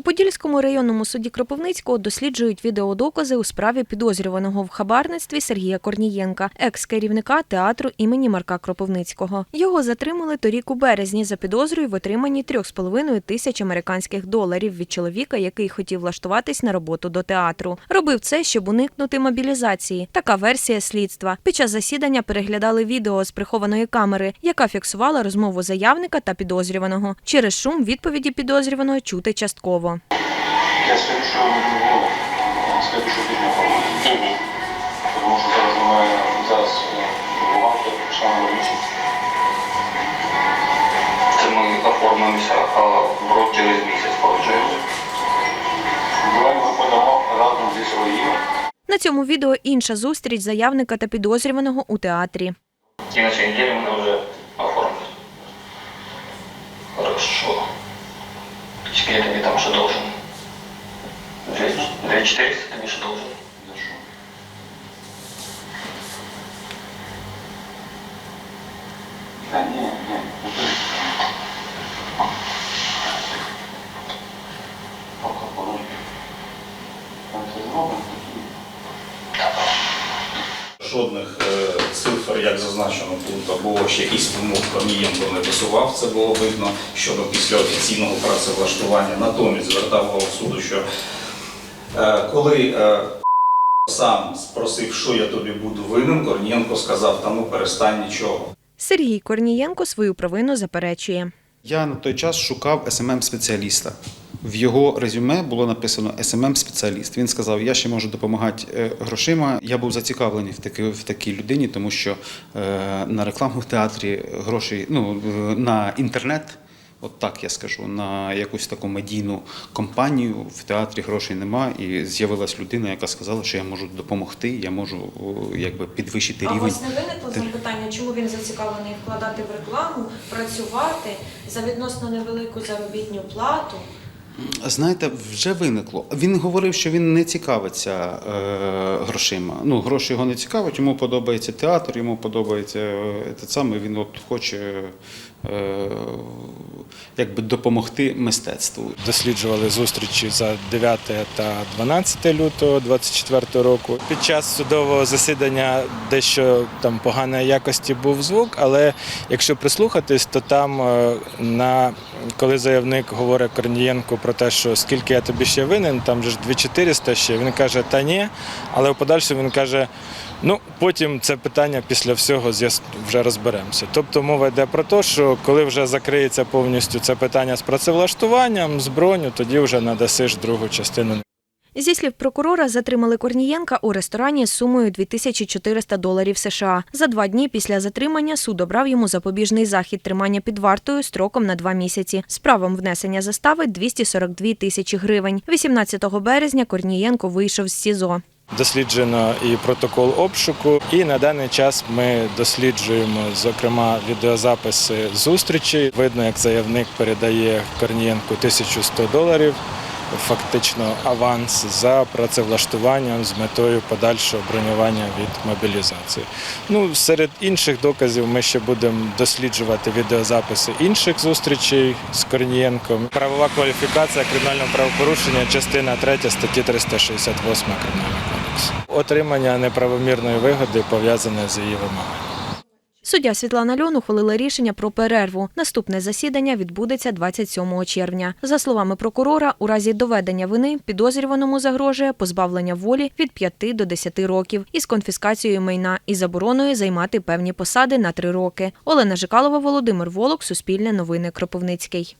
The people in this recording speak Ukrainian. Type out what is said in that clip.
У Подільському районному суді Кропивницького досліджують відеодокази у справі підозрюваного в хабарництві Сергія Корнієнка, екс-керівника театру імені Марка Кропивницького. Його затримали торік у березні за підозрою в отриманні 3,5 тисяч американських доларів від чоловіка, який хотів влаштуватись на роботу до театру. Робив це, щоб уникнути мобілізації. Така версія слідства. Під час засідання переглядали відео з прихованої камери, яка фіксувала розмову заявника та підозрюваного. Через шум відповіді підозрюваного чути частково. Я следующего ну. Тому що зараз немає зараз бухгалтер пішла на. Це ми оформимося а в рот через місяць. Давай ми подамо разом зі своїм. На цьому відео інша зустріч заявника та підозрюваного у театрі. І на цій неділі мене вже оформлять. Хорошо. Скільки я тобі там ще должен? Дві- Дві 400 тобі ще должен. За що? Та ні, ні, не треба. Поки подожди. Там це зробимо. Жодних е, цифр, як зазначено тут, або ще якісь вимог Корнієнко не висував, це було видно щодо після офіційного працевлаштування. Натомість звертав увагу суду, що е, коли е, сам спросив, що я тобі буду винен, Корнієнко сказав, та ну перестань нічого. Сергій Корнієнко свою провину заперечує. Я на той час шукав smm спеціаліста В його резюме було написано smm спеціаліст Він сказав, я ще можу допомагати е, грошима. Я був зацікавлений в такій, в такій людині, тому що е, на рекламу в театрі гроші ну, е, на інтернет. От так я скажу, на якусь таку медійну компанію в театрі грошей нема, і з'явилась людина, яка сказала, що я можу допомогти, я можу якби підвищити А у рівень. вас не виникло запитання, чому він зацікавлений вкладати в рекламу, працювати за відносно невелику заробітну плату? Знаєте, вже виникло. Він говорив, що він не цікавиться е, грошима. Ну, гроші його не цікавить, йому подобається театр, йому подобається е, те саме. Він от хоче якби допомогти мистецтву. досліджували зустрічі за 9 та 12 лютого 2024 року. Під час судового засідання дещо там поганої якості був звук, але якщо прислухатись, то там е, на коли заявник говорить Корнієнку про те, що скільки я тобі ще винен, там же ж 2400 ще. Він каже, та ні, але в подальшому він каже. Ну, потім це питання після всього вже розберемося. Тобто мова йде про те, що коли вже закриється повністю це питання з працевлаштуванням, з броню, тоді вже надасиш другу частину. Зі слів прокурора, затримали Корнієнка у ресторані з сумою 2400 доларів США. За два дні після затримання суд обрав йому запобіжний захід тримання під вартою строком на два місяці. З правом внесення застави 242 тисячі гривень. 18 березня Корнієнко вийшов з СІЗО. Досліджено і протокол обшуку, і на даний час ми досліджуємо, зокрема, відеозаписи зустрічі. Видно, як заявник передає Корнієнку 1100 доларів. Фактично аванс за працевлаштуванням з метою подальшого бронювання від мобілізації. Ну, серед інших доказів ми ще будемо досліджувати відеозаписи інших зустрічей з Корнієнком. Правова кваліфікація кримінального правопорушення, частина 3 статті 368 Кримінального кодексу. Отримання неправомірної вигоди пов'язане з її вимаганням. Суддя Світлана Льон ухвалила рішення про перерву. Наступне засідання відбудеться 27 червня. За словами прокурора, у разі доведення вини підозрюваному загрожує позбавлення волі від 5 до 10 років із конфіскацією майна і забороною займати певні посади на 3 роки. Олена Жикалова, Володимир Волок, Суспільне новини Кропивницький.